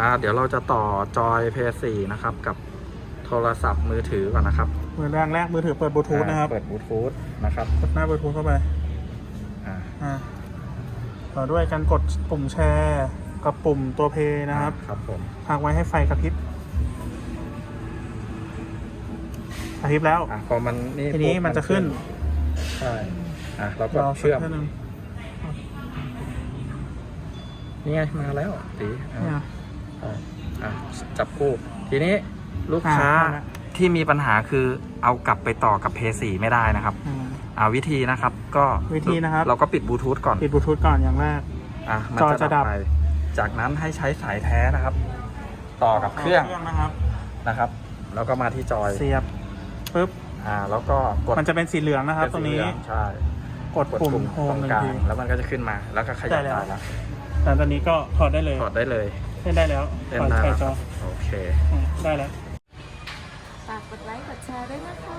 อ่าเดี๋ยวเราจะต่อจอย p 4นะครับ กับโทรศัพท์มือถือก่อนนะครับมือแรกแรกมือถือเปิดบลูทูธนะครับอ่าเปิดบลูทูธนะครับกดหน้าบลูทูธเข้าไปอ่าอ่าต่อด้วยการกดปุ่มแชร์กับปุ่มตัวเพย์นะครับ ครับผมพักไว้ให้ไฟกระพริบกระพริบแล้วอะพอมันนี่ทีนี้ปุ๊บมันจะขึ้น ใช่ อะเราก็รอสักเชื่อมแค่นึงนี่ไงมาแล้วตีอะเนี่ยอะอะ จับคู่ ทีนี้ลูกค้าอะได้ละที่มีปัญหาคือเอากลับไปต่อกับ p 4ไม่ได้นะครับอืม อ่าวิธีนะครับ ก็วิธีนะครับ เราก็ปิดบลูทูธก่อนปิดบลูทูธก่อนอย่างแรก อะมันจอจะจะดัดับบ ไปจากนั้นให้ใช้สายแท้นะครับ ต่อกับเครื่องเครื่องนะครับ นะครับ แล้วก็มาที่จอยเสียบปุ๊บอ่า แล้วก็กดมันจะเป็นสีเหลืองนะครับ ตรงนี้เป็สีเหลือใช่กดกดปุ่มปุ่มโฮตมรงหนึ่งกลางทีแล้วมันก็จะขึ้นมาแล้วก็ขยับได้แล้วได้แล้วหลังจากนี้ก็ถอดได้เลย ถอดได้เลย เล่นได้แล้วเล่นถอดได้ใส่แล้วจคอรับโอเคอืมได้แล้ว ฝากกดไลค์กดแชร์ด้วยนะคะ